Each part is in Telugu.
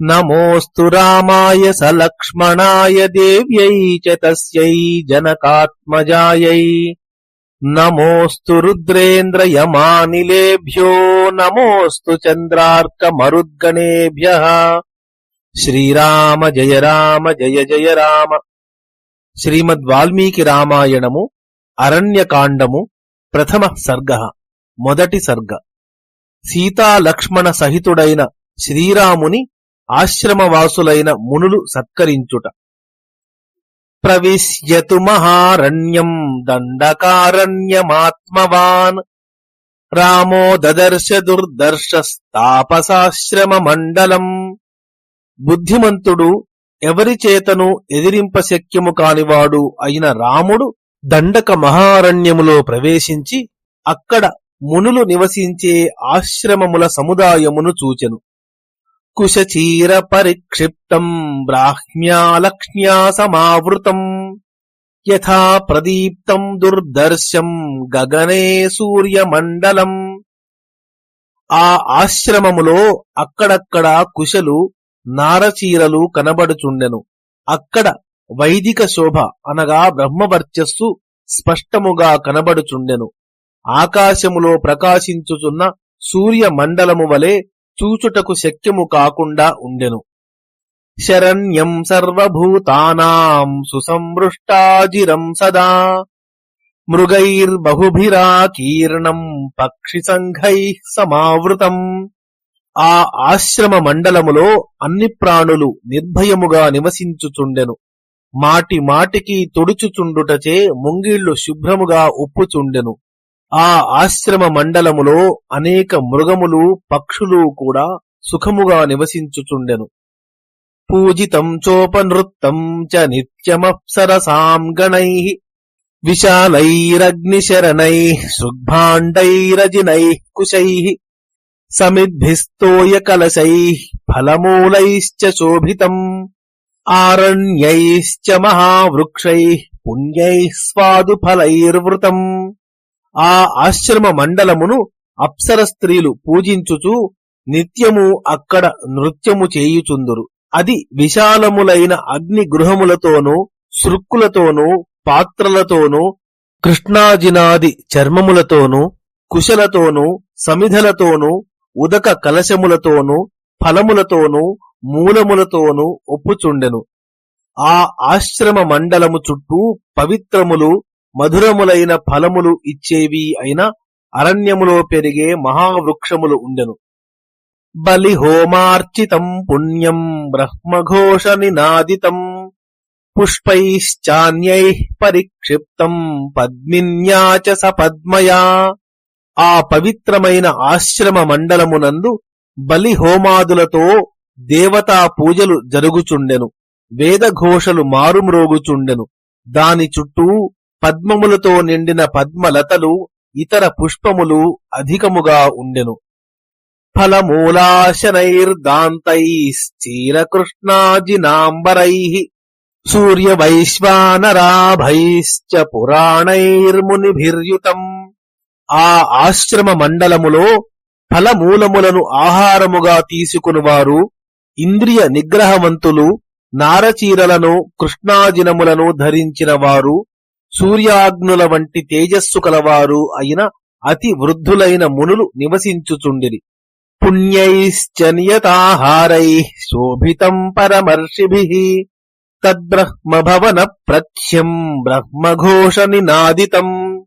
నమోऽस्तु रामाय सलक्ष्मणाय देव्यै చై జనకాత్మజాయ. जनकात्मजायै రుద్రేంద్రయమానిలేభ్యో रुद्रेन्द्रयमानिलेभ्यो नमोऽस्तु चन्द्रार्कमरुद्गणेभ्यः శ్రీరామ జయ రామ జయ జయ రామ. శ్రీమద్ వాల్మీకి రామాయణము అరణ్యకాండము ప్రథమ సర్గ మొదటి సర్గ. సీతాలక్ష్మణ సహితుడైన శ్రీరాముని ఆశ్రమవాసులైన మునులు సత్కరించుట. ప్రవిశ్యతు మహారణ్యం దండకారణ్యమాత్మవాన్. రామో దదర్శ దుర్దర్శస్తాపసాశ్రమ మండలం. బుద్ధిమంతుడు ఎవరి చేతను ఎదిరింపశక్యము కానివాడు అయిన రాముడు దండక మహారణ్యములో ప్రవేశించి అక్కడ మునులు నివసించే ఆశ్రమముల సముదాయమును చూచెను. కుశచీర పరిక్షిప్తం బ్రాహ్మ్యాలక్ష్మ్యా సమావృతం యథా ప్రదీప్తం దుర్దర్శం గగనే సూర్యమండలం ఆ ఆశ్రమములో అక్కడక్కడ కుశలు నారచీరలు కనబడుచుండెను. అక్కడ వైదిక శోభ అనగా బ్రహ్మవర్చస్సు స్పష్టముగా కనబడుచుండెను. ఆకాశములో ప్రకాశించుచున్న సూర్య మండలము వలె చూచుటకు శక్యము కాకుండా ఉండెను. శరణ్యం సర్వభూతానాం సుసంవృష్టాజిరం సదా. మృగైర్బహుభిరాకీర్ణం పక్షి సంఘై సమావృతం. ఆ ఆశ్రమ మండలములో అన్ని ప్రాణులు నిర్భయముగా నివసించుచుండెను. మాటి మాటికి తొడుచుచుండుటచే ముంగిళ్ళు శుభ్రముగా ఉప్పుచుండెను. ఆ ఆశ్రమ మండలములో అనేక మృగములు పక్షులు కూడా సుఖముగా నివసించుచుండెను. పూజితం చోపనృత్తం చ నిత్యమప్సరసాం గణై విశాలైరగ్నిశరణై శృగ్భాండైరజినై కుశై సమిద్భిస్తోయ కలశై ఫలమూలైశ్చ శోభితం ఆరణ్యైశ్చ మహావృక్షై పుణ్యై స్వాదుఫలైర్వృతం ఆ ఆశ్రమ మండలమును అప్సర స్త్రీలు పూజించుచు నిత్యము అక్కడ నృత్యము చేయుచుందురు. అది విశాలములైన అగ్ని గృహములతోనూ సృక్కులతోనూ పాత్రలతోనూ కృష్ణాజినాది చర్మములతోనూ కుశలతోనూ సమిధలతోనూ ఉదక కలశములతోనూ ఫలములతోనూ మూలములతోనూ ఒప్పుచుండెను. ఆ ఆశ్రమ మండలము చుట్టూ పవిత్రములు మధురములైన ఫలములు ఇచ్చేవి అయిన అరణ్యములో పెరిగే మహావృక్షములు ఉండెను. బలి హోమార్చితం పుణ్యం బ్రహ్మఘోష నినాదితం పుష్పైశ్చాన్యై పరిక్షిప్తం పద్మిన్యాచ సపద్మయా. ఆ పవిత్రమైన ఆశ్రమ మండలమునందు బలిహోమాదులతో దేవతా పూజలు జరుగుచుండెను. వేదఘోషలు మారుమ్రోగుచుండెను. దాని చుట్టూ పద్మములతో నిండిన పద్మలతలు ఇతర పుష్పములు అధికముగా ఉండెను. ఫలమూలాశనైర్దాంతైశ్చీరకృష్ణాజినాంబరై సూర్యవైశ్వానరాభైశ్చ పురాణైర్మునిభిర్యుతం. ఆ ఆశ్రమ మండలములో ఫలమూలములను ఆహారముగా తీసుకునివారు ఇంద్రియ నిగ్రహవంతులు నారచీరలను కృష్ణాజినములను ధరించిన వారు సూర్యాగ్నుల వంటి తేజస్సు కలవారు అయిన అతి వృద్ధులైన మునులు నివసించుచుండిరి. పుణ్యైశ్చ నియతాహారై శోభితం పరమర్షిభి. తద్బ్రహ్మభవన ప్రత్యం బ్రహ్మఘోష నినాదితం.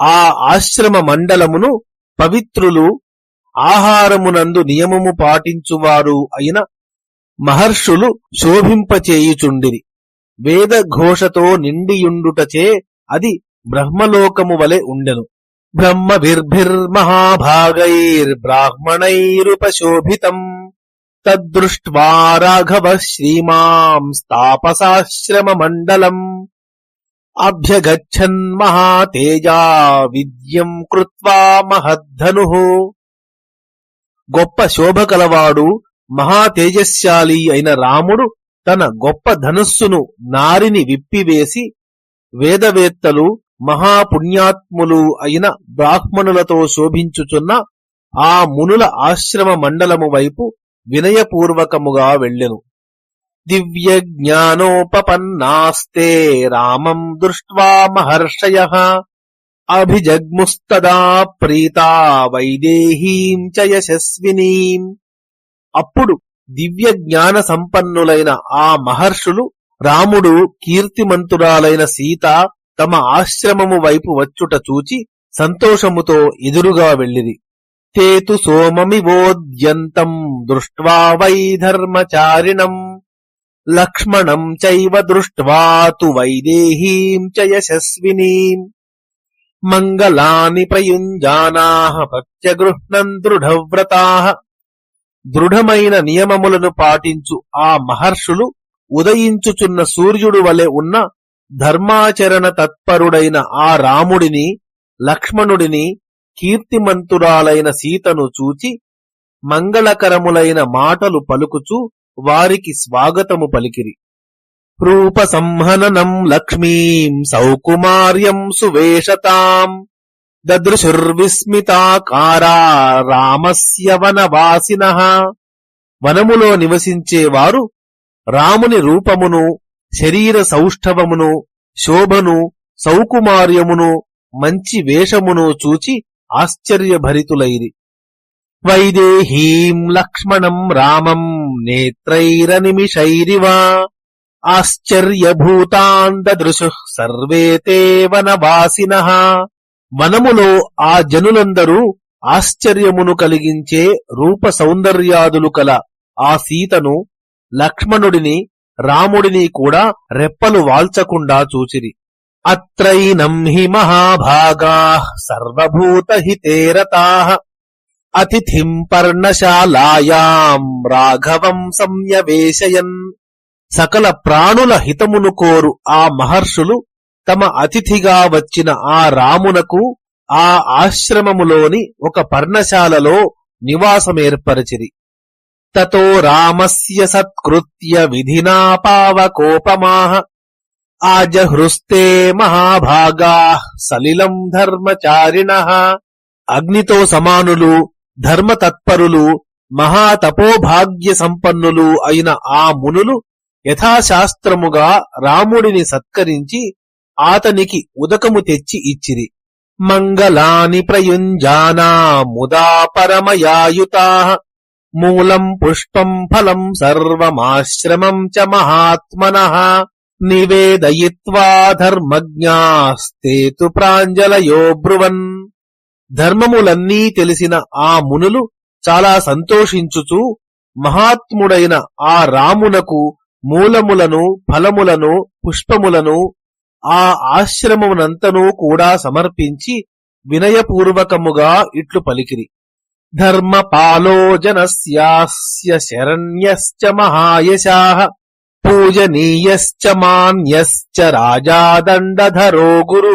ఆ ఆశ్రమ మండలమును పవిత్రులు ఆహారమునందు నియమము పాటించువారు అయిన మహర్షులు శోభింపచేయుచుండిరి. వేదఘోషతో నిండియుండుటచే అది బ్రహ్మలోకము వలె ఉండెను. బ్రహ్మభిర్భిర్మహాభాగైర్బ్రాహ్మణైరుపశోభితం తద్దృష్ట్వా రాఘవ శ్రీమాం తాపసాశ్రమ మండలం అభ్యగచ్చన్ మహాతేజా విద్యం కృత్వా మహద్ధను. గొప్ప శోభ కలవాడు మహాతేజశాలి అయిన రాముడు తన గొప్ప ధనుస్సును నారిని విప్పివేసి వేదవేత్తలు మహాపుణ్యాత్ములు అయిన బ్రాహ్మణులతో శోభించుచున్న ఆ మునుల ఆశ్రమ మండలము వైపు వినయపూర్వకముగా వెళ్ళెను. దివ్య జ్ఞానోపపన్నాస్తే రామం దృష్ట్వా మహర్షయ. అభిజగ్ముస్తదా ప్రీతా వైదేహీం చ యశస్వినీం. అప్పుడు దివ్య జ్ఞాన సంపన్నులైన ఆ మహర్షులు రాముడు కీర్తిమంతురాలైన సీత తమ ఆశ్రమము వైపు వచ్చుట చూచి సంతోషముతో ఎదురుగా వెళ్ళిరి. తేతు సోమమివోద్యంతం దృష్ట్వా వై ధర్మచారిణం. లక్ష్మణం చైవ దృష్ట్వా తు వైదేహీం చ యశస్వినీం. మంగళాని ప్రయుంజానా ప్రత్యగృహ్ణం దృఢవ్రతా. దృఢమైన నియమములను పాటించు ఆ మహర్షులు ఉదయించుచున్న సూర్యుడు వలె ఉన్న ధర్మాచరణ తత్పరుడైన ఆ రాముడిని లక్ష్మణుడిని కీర్తిమంతురాలైన సీతను చూచి మంగళకరములైన మాటలు పలుకుచు వారికి స్వాగతము పలికిరి. రూప సంహననం లక్ష్మీం సౌకుమార్యం సువేషతాం. దదృశుర్విస్మితాకారా రామస్య వనవాసిన. వనములో నివసించేవారు రాముని రూపమును శరీర సౌష్ఠవమును శోభను సౌకుమార్యమును మంచి వేషమును చూచి ఆశ్చర్యభరితులైరి. వైదేహీం లక్ష్మణం రామం నేత్రైరనిమిషైరివా. ఆశ్చర్యభూతాన్ దదృశు సర్వే తే వనవాసిన. వనములో ఆ జనులందరూ ఆశ్చర్యమును కలిగించే రూప సౌందర్యాదులు కల ఆ సీతను లక్ష్మణుడిని రాముడిని కూడా రెప్పలు వాల్చకుండా చూచిరి. అత్రైనం హి మహాభాగా సర్వభూతహితేరతా అతిథిం పర్ణశాలాయాం రాఘవం సంయవేశయన్. సకల ప్రాణుల హితమును కోరు ఆ మహర్షులు తమ అతిథిగా వచ్చిన ఆ రామునకు ఆ ఆశ్రమములోని ఒక పర్ణశాలలో నివాసమేర్పరచిరి. తతో రామస్య సత్కృత్య విధినా పావకోపమాహ ఆజహృస్తే మహాభాగా సలిలం ధర్మచారిణ. అగ్నితో సమానులు ధర్మతత్పరులు మహాతపోభాగ్య సంపన్నులు అయిన ఆ మునులు యథాశాస్త్రముగా రాముడిని సత్కరించి ఆతనికి ఉదకము తెచ్చి ఇచ్చిరి. మంగళాని ప్రయుంజానా ముదా పరమయాయుతా. మూలం పుష్పం ఫలం సర్వమాశ్రమం చ మహాత్మన. నివేదయిత్వా ధర్మజ్ఞాస్తేతు ప్రాంజలయో బ్రువన్. ధర్మములన్నీ తెలిసిన ఆ మునులు చాలా సంతోషించుచు మహాత్ముడైన ఆ రామునకు మూలములను ఫలములను పుష్పములను ఆ ఆశ్రమమునంతనూ కూడా సమర్పించి వినయపూర్వకముగా ఇట్లు పలికిరి. ధర్మపాలో జనస్యాస్య శరణ్యశ్చ మహాయశాః పూజనీయశ్చ మాన్యశ్చ రాజాదండధరో గురు.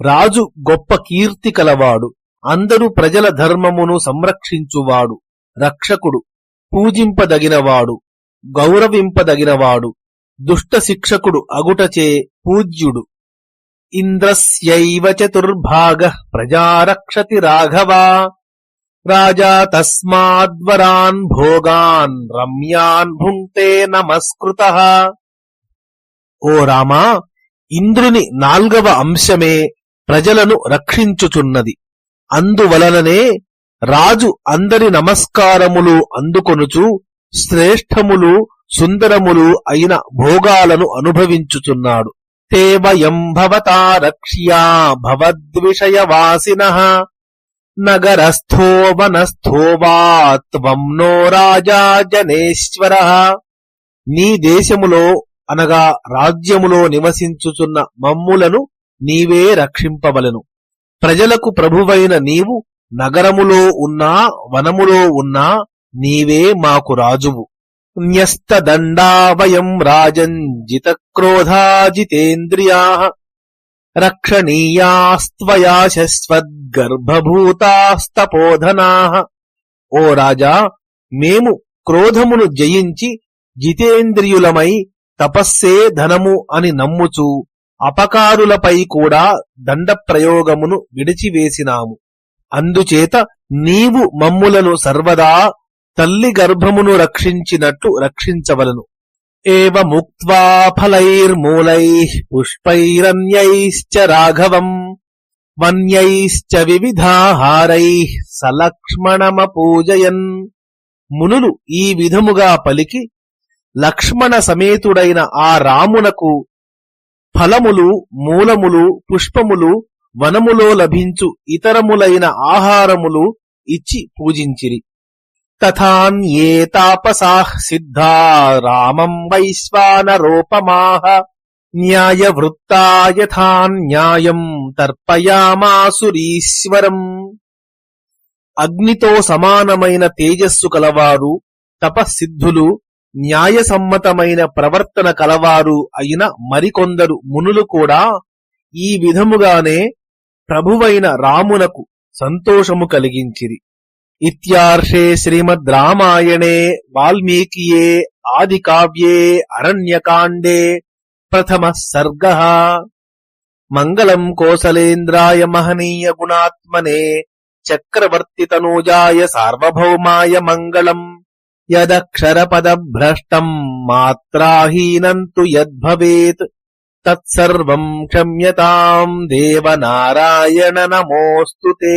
రాజు గొప్ప కీర్తి కలవాడు అందరు ప్రజల ధర్మమును సంరక్షించువాడు రక్షకుడు పూజింపదగినవాడు గౌరవింపదగినవాడు దుష్ట శిక్షకుడు అగుటచే పూజ్యుడు. ఇంద్రస్యైవ చతుర్భాగ ప్రజారక్షతి రాఘవా. రాజా తస్మాద్వరాన్ భోగాన్ రమ్యాన్ భుంక్తే నమస్కృత. ఓ రామా ఇంద్రుని నాల్గవ అంశమే ప్రజలను రక్షించుచున్నది. అందువలననే రాజు అందరి నమస్కారములు అందుకొనుచు శ్రేష్టములు సుందరములు అయిన భోగాలను అనుభవించుచున్నాడు. తేవయం భవతా రక్ష్యా భవద్విషయవాసిన. నగరస్థో వనస్థో వా నో రాజా జనేశ్వర. నీ దేశములో అనగా రాజ్యములో నివసించుచున్న మమ్ములను నీవే రక్షింపవలను. ప్రజలకు ప్రభువైన నీవు నగరములో ఉన్నా వనములో ఉన్నా నీవే మాకు రాజువు. న్యస్తదండా రాజంజిత రాజన్ జితక్రోధాజితేంద్రియా రక్షణీయాస్త్వయా శశ్వద్గర్భభూతాస్తపోధనా ఓ రాజా మేము క్రోధమును జయించి జితేంద్రియులమై తపస్సే ధనము అని నమ్ముచు అపకారులపై కూడా దండప్రయోగమును విడిచివేసినాము. అందుచేత నీవు మమ్ములను సర్వదా తల్లి గర్భమును రక్షించినట్లు రక్షించవలను. ఏవ ముక్త్వా ఫలైర్మూలై పుష్పైరన్యైశ్చ రాఘవం. వన్యైశ్చ వివిధాహారై సలక్ష్మణమ పూజయన్ మునులు ఈ విధముగా పలికి లక్ష్మణ సమేతుడైన ఆ రామునకు ఫలములు మూలములు పుష్పములు వనములో లభించు ఇతరములైన ఆహారములు ఇచ్చి పూజించిరి. తథాన్యే తాపసాః సిద్ధా రామం వైశ్వానరోపమాహ న్యాయవృత్తా యథా న్యాయం తర్పయామాసురీశ్వరం. అగ్నితో సమానమైన తేజస్సు కలవారు తపస్సిద్ధులు న్యాయసమ్మతమైన ప్రవర్తన కలవారు అయిన మరికొందరు మునులు కూడా ఈ విధముగానే ప్రభువైన రామునకు సంతోషము కలిగించిరి. ఇత్యార్షే శ్రీమద్ రామాయణే వాల్మీకియే ఆది కావ్యే అరణ్యకాండే ప్రథమ సర్గ మంగళం కోసలేంద్రాయ మహనీయ గుణాత్మనే చక్రవర్తి తనూజాయ సార్వభౌమాయ మంగళం యదక్షరపదభ్రష్టం మాత్రాహీనంతు యద్భవేత్ తత్సర్వం క్షమ్యతాం దేవనారాయణ నమోస్తుతే